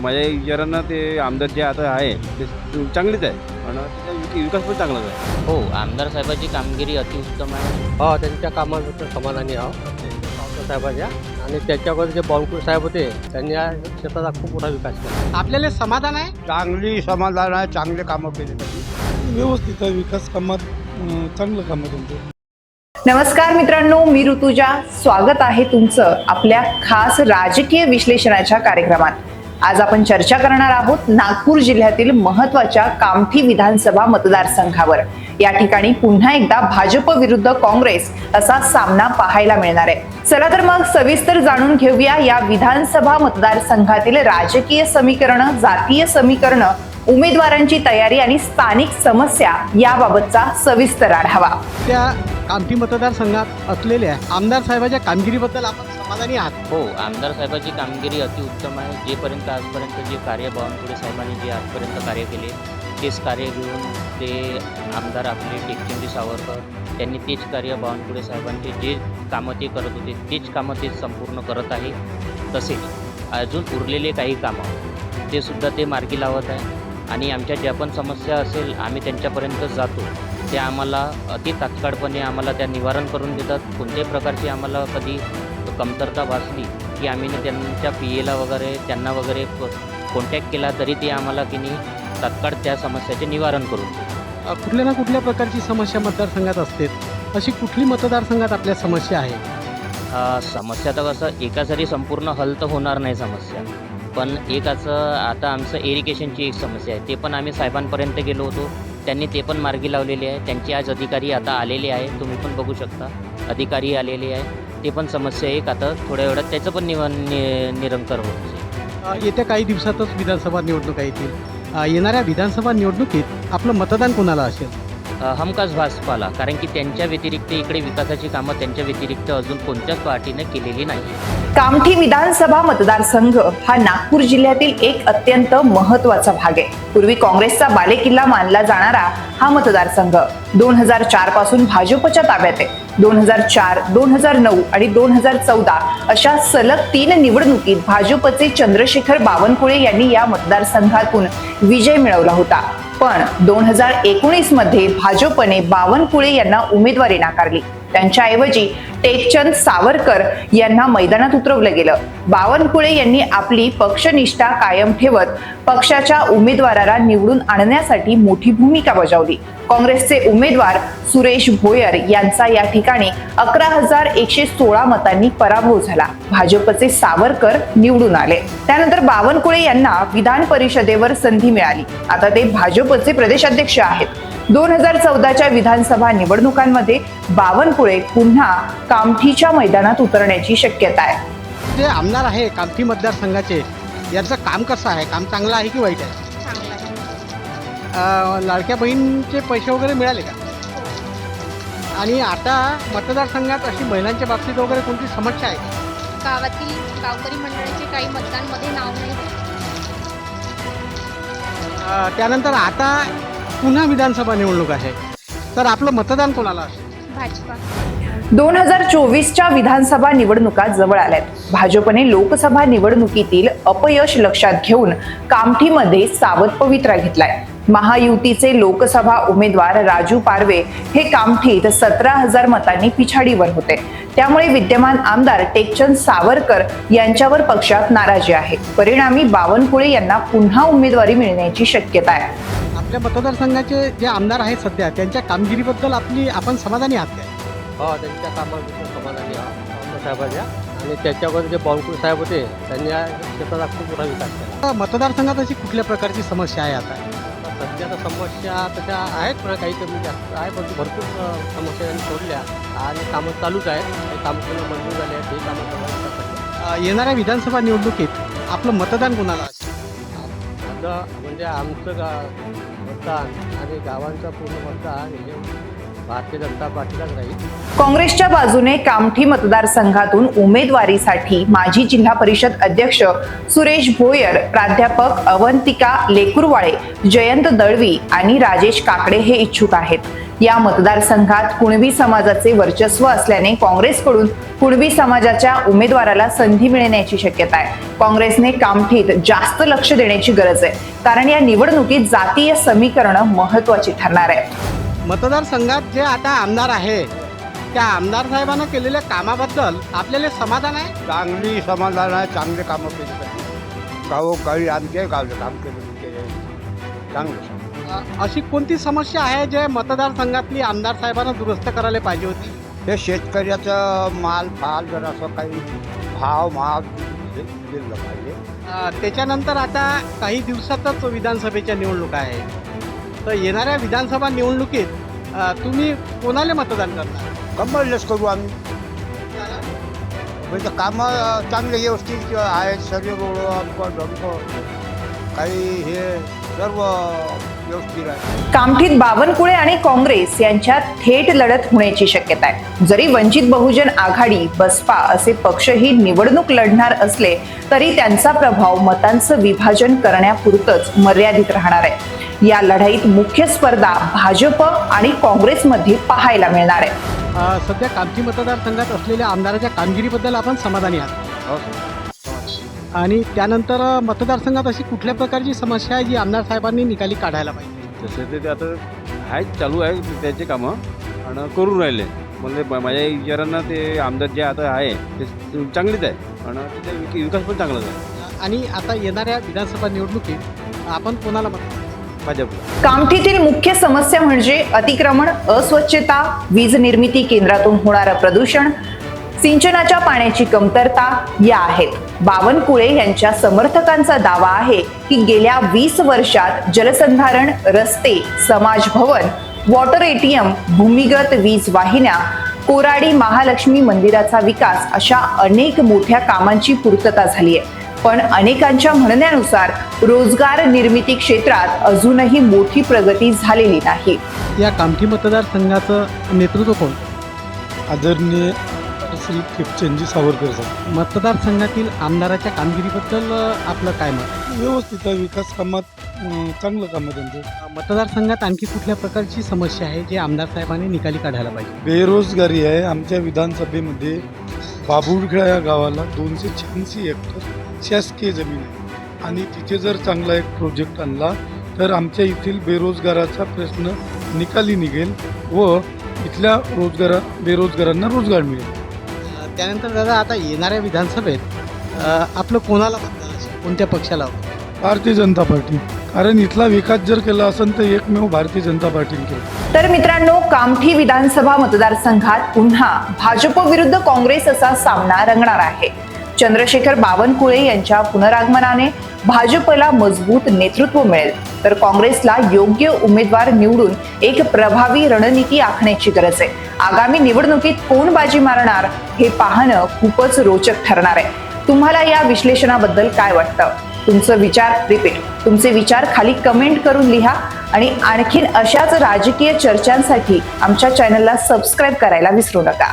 माझ्या विचारानं ते आमदार जे आता आहे ते चांगलीच आहे. आणि त्याचा वि- विकास पण चांगलाच आहे. हो आमदार साहेबाची कामगिरी अतिउत्तम आहे. हो त्यांच्या कामाबद्दल समाधानी आहो. साहेबाच्या. आणि त्याच्यावर जे बावनकुळे साहेब होते त्यांनी या क्षेत्राचा खूप मोठा विकास केला. आपल्याला समाधान आहे? चांगली समाधान आहे चांगले कामं केले व्यवस्थित आहे विकास कामात चांगलं काम त्यांचं. नमस्कार मित्रांनो मी ऋतुजा. स्वागत आहे तुमचं आपल्या खास राजकीय विश्लेषणाच्या कार्यक्रमात. आज आपण चर्चा करणार आहोत नागपूर जिल्ह्यातील महत्त्वाच्या कामठी विधानसभा मतदारसंघावर. या ठिकाणी पुन्हा एकदा भाजप विरुद्ध काँग्रेस असा सामना पाहायला मिळणार आहे. चला तर मग सविस्तर जाणून घेऊया या विधानसभा मतदारसंघातील राजकीय समीकरण जातीय समीकरण उमेदवारांची तयारी आणि स्थानिक समस्या याबाबतचा सविस्तर आढावा. त्या कामठी मतदारसंघात असलेल्या आमदार साहेबाच्या कामगिरीबद्दल आपण समाधानी आहात? हो आमदार साहेबाची कामगिरी अतिउत्तम आहे. जेपर्यंत आजपर्यंत जे कार्य बावनकुळे साहेबांनी जे आजपर्यंत कार्य केले तेच कार्य घेऊन ते आमदार आपले टेकचंदी सावरकर त्यांनी तेच कार्य बावनकुळे साहेबांचे जे कामं ते करत होते तेच कामं ते संपूर्ण करत आहे. तसेच अजून उरलेले काही कामं ते सुद्धा ते मार्गी लावत आहे. आणि आमच्या ज्या पण समस्या असेल आम्ही त्यांच्यापर्यंत जातो. ते आम्हाला अति तात्काळपणे आम्हाला त्या निवारण करून देतात. कोणत्याही प्रकारची आम्हाला कधी कमतरता भासली की आम्ही त्यांच्या पी एला वगैरे त्यांना वगैरे कॉन्टॅक्ट केला तरी ते आम्हाला की नाही तात्काळ त्या समस्याचे निवारण करून देतात. कुठल्या ना कुठल्या प्रकारची समस्या मतदारसंघात असते अशी कुठली मतदारसंघात आपल्या समस्या आहे? समस्या तर कसं एकासाठी संपूर्ण हल तर होणार नाही समस्या. पण एक असं आता आमचं इरिगेशनची एक समस्या आहे. ते पण आम्ही साहेबांपर्यंत गेलो होतो. त्यांनी ते पण मार्गी लावलेले आहे. त्यांचे आज अधिकारी आता आलेले आहे. तुम्ही पण बघू शकता. अधिकारी आलेले आहे. ते पण समस्या एक आता थोड्या वेळात त्याचं पण निव नि निरंकर होत येत्या काही दिवसातच विधानसभा निवडणुका येतील येणाऱ्या विधानसभा निवडणुकीत आपलं मतदान कोणाला असेल? अ, हमखास भाजपाला कारण की त्यांच्या व्यतिरिक्त इकडे विकासाची कामं त्यांच्या व्यतिरिक्त अजून कोणत्याच पार्टीने केलेली नाही. कामठी विधानसभा मतदारसंघ हा नागपूर जिल्ह्यातील एक अत्यंत महत्त्वाचा भाग आहे. पूर्वी काँग्रेसचा बालेकिल्ला मानला जाणारा हा मतदारसंघ. दोन हजार चारपासून भाजपच्या ताब्यात आहे. दोन हजार चार दोन हजार नऊ आणि दोन हजार चौदा अशा सलग तीन निवडणुकीत भाजपचे चंद्रशेखर बावनकुळे यांनी या मतदारसंघातून विजय मिळवला होता. पण दोन हजार एकोणीसमध्ये भाजपने बावनकुळे यांना उमेदवारी नाकारली. त्यांच्याऐवजी टेकचंद सावरकर यांना मैदानात उतरवलं गेलं. बावनकुळे यांनी आपली पक्षनिष्ठा कायम ठेवत पक्षाच्या उमेदवाराला निवडून आणण्यासाठी मोठी भूमिका बजावली. काँग्रेसचे उमेदवार सुरेश भोयर यांचा या ठिकाणी अकरा हजार एकशे सोळा मतांनी पराभव झाला. भाजपचे सावरकर निवडून आले. त्यानंतर बावनकुळे यांना विधान परिषदेवर संधी मिळाली. आता ते भाजपचे प्रदेशाध्यक्ष आहेत. दोन हजार चौदाच्या विधानसभा निवडणुकांमध्ये बावनकुळे पुन्हा कामठीच्या मैदानात उतरण्याची शक्यता आहे. जे आमदार आहे कामठी मतदारसंघाचे यांचं काम कसं आहे? काम चांगलं आहे की वाईट आहे? अ, लाडक्या बहीणचे पैसे वगैरे मिळाले का? आणि आता मतदारसंघात अशी महिलांच्या बाबतीत वगैरे कोणती समस्या आहे? गावातील गावकरी मंडळाचे काही मतदानमध्ये नाव नाही. त्यानंतर आता पुन्हा विधानसभा निवडणूक आहे. तर आपलं मतदान कोणाला असेल? भाजपा. दोन हजार चोवीसच्या विधानसभा निवडणुका जवळ आल्यात. भाजपने लोकसभा निवडणुकीतील अपयश लक्षात घेऊन कामठीमध्ये सावध पवित्रा घेतलाय. महायुतीचे लोकसभा उमेदवार राजू पारवे हे कामठीत सतरा हजार मतांनी पिछाडीवर होते. त्यामुळे विद्यमान आमदार टेकचंद सावरकर यांच्यावर पक्षात नाराजी आहे. परिणामी बावनकुळे यांना पुन्हा उमेदवारी मिळण्याची शक्यता आहे. आपल्या मतदारसंघाचे जे आमदार आहेत सध्या त्यांच्या कामगिरीबद्दल आपली आपण समाधानी आहात हो त्यांच्या कामाबद्दल समाधानी आहो पावसा साहेबाच्या आणि त्याच्यावर जे बावनकुळे साहेब होते त्यांनी या क्षेत्राचा खूप मोठा विकास केला. आता मतदारसंघात अशी कुठल्या प्रकारची समस्या आहे आता? सध्या तर समस्या तशा आहेत पण काही कमी जास्त आहे पण भरपूर अ, समस्या त्यांनी सोडल्या. आणि कामं चालूच आहेत काही कामं पूर्ण मंजूर झाले आहेत ते कामं अ, येणाऱ्या विधानसभा निवडणुकीत आपलं मतदान कोणाला असेल? आता म्हणजे आमचं गा मतदान आणि गावांचं पूर्ण मतदान हे भारतीय जनता पार्टीलाच राहील. काँग्रेसच्या बाजूने कामठी मतदारसंघातून उमेदवारीसाठी माजी जिल्हा परिषद अध्यक्ष सुरेश भोयर प्राध्यापक अवंतिका लेकुरवाळे जयंत दळवी आणि राजेश काकडे हे इच्छुक आहेत. या मतदारसंघात कुणबी समाजाचे वर्चस्व असल्याने काँग्रेसकडून कुणबी समाजाच्या उमेदवाराला संधी मिळण्याची शक्यता आहे. काँग्रेसने कामठीत जास्त लक्ष देण्याची गरज आहे. कारण या निवडणुकीत जातीय समीकरण महत्वाची ठरणार आहे मतदारसंघात जे आता आमदार आहे त्या आमदार साहेबांना केलेल्या कामाबद्दल आपल्याला समाधान आहे? चांगली समाधान आहे चांगले कामं केले पाहिजे. गावोगावी आमचे गावले काम केले केले चांगलं अ, अशी कोणती समस्या आहे जे मतदारसंघातली आमदार साहेबांना दुरुस्त करायला पाहिजे होती? हे शेतकऱ्याचं माल फाल जर असं काही भाव महाग दि- दिलं पाहिजे. अ, त्याच्यानंतर आता काही दिवसातच विधानसभेच्या निवडणुका आहेत तर येणाऱ्या विधानसभा निवडणुकीत अ, तुम्ही कोणाला मतदान करणार? कंबरलेस करू आम्ही. म्हणजे कामं चांगले व्यवस्थित आहेत सर्व रोड अमकं काही हे सर्व व्यवस्थित आहे. कामठीत बावनकुळे आणि काँग्रेस यांच्यात थेट लढत होण्याची शक्यता आहे. जरी वंचित बहुजन आघाडी बसपा असे पक्षही निवडणूक लढणार असले तरी त्यांचा प्रभाव मतांचं विभाजन करण्यापुरतच मर्यादित राहणार आहे. या लढाईत मुख्य स्पर्धा भाजप आणि काँग्रेसमध्ये पाहायला मिळणार आहे. सध्या कामठी मतदारसंघात असलेल्या आमदाराच्या कामगिरीबद्दल आपण समाधानी आहात. हो. आणि त्यानंतर मतदारसंघात अशी कुठल्या प्रकारची समस्या आहे जी आमदार साहेबांनी निकाली काढायला पाहिजे? तसे ते- ते आता आहेत चालू आहे त्याचे कामं आणि करून राहिले. म्हणजे माझ्या विचारांना ते आमदार जे आता आहे ते चांगलीच आहे. आणि त्याचा विकास पण चांगलाच आहे. आणि आता येणाऱ्या विधानसभा निवडणुकीत आपण कोणाला मत भाजपला कामठीतील मुख्य समस्या म्हणजे अतिक्रमण अस्वच्छता वीज निर्मिती केंद्रातून होणारं प्रदूषण सिंचनाच्या पाण्याची कमतरता या आहेत. बावनकुळे यांच्या समर्थकांचा दावा आहे की गेल्या वीस वर्षात जलसंधारण रस्ते समाज भवन वॉटर एटीएम भूमिगत वीज वाहिन्या कोराडी महालक्ष्मी मंदिराचा विकास अशा अनेक मोठ्या कामांची पूर्तता झाली आहे. पण अनेकांच्या म्हणण्यानुसार रोजगार निर्मिती क्षेत्रात अजूनही मोठी प्रगती झालेली नाही. या कामठी मतदारसंघाचं नेतृत्व कोण? आदरणीय श्री खेपचंदजी सावरकर साहेब मतदारसंघातील आमदाराच्या कामगिरीबद्दल आपलं काय मत? व्यवस्थित आहे विकास कामात अं, चांगलं काम आहे त्यांचं. मतदारसंघात आणखी कुठल्या प्रकारची समस्या आहे जे आमदार साहेबांनी निकाली काढायला पाहिजे? बेरोजगारी आहे. आमच्या विधानसभेमध्ये बाबुळखेडा या गावाला दोनशे शहाऐंशी हेक्टर शासकीय जमीन आहे. आणि तिथे जर चांगला एक प्रोजेक्ट आणला तर आमच्या येथील बेरोजगाराचा प्रश्न निकाली निघेल व इथल्या रोजगारा बेरोजगारांना रोजगार मिळेल. त्यानंतर दादा आता येणाऱ्या विधानसभेत आपलं कोणाला मतदान असेल? कोणत्या पक्षाला? भारतीय जनता पार्टी. कारण इथला विकास जर केला असेल तर एकमेव भारतीय जनता पार्टीने केला. तर मित्रांनो कामठी विधानसभा मतदारसंघात पुन्हा भाजप विरुद्ध काँग्रेस असा सामना रंगणार आहे. चंद्रशेखर बावनकुळे यांच्या पुनरागमनाने भाजपला मजबूत नेतृत्व मिळेल. तर काँग्रेसला योग्य उमेदवार निवडून एक प्रभावी रणनीती आखण्याची गरज आहे. आगामी निवडणुकीत कोण बाजी मारणार हे पाहणं खूपच रोचक ठरणार आहे. तुम्हाला या विश्लेषणाबद्दल काय वाटतं? तुमचं विचार रिपीट. तुमचे विचार खाली कमेंट करून लिहा आणि आणखीन अशाच राजकीय चर्चांसाठी आमच्या चॅनलला सबस्क्राईब करायला विसरू नका.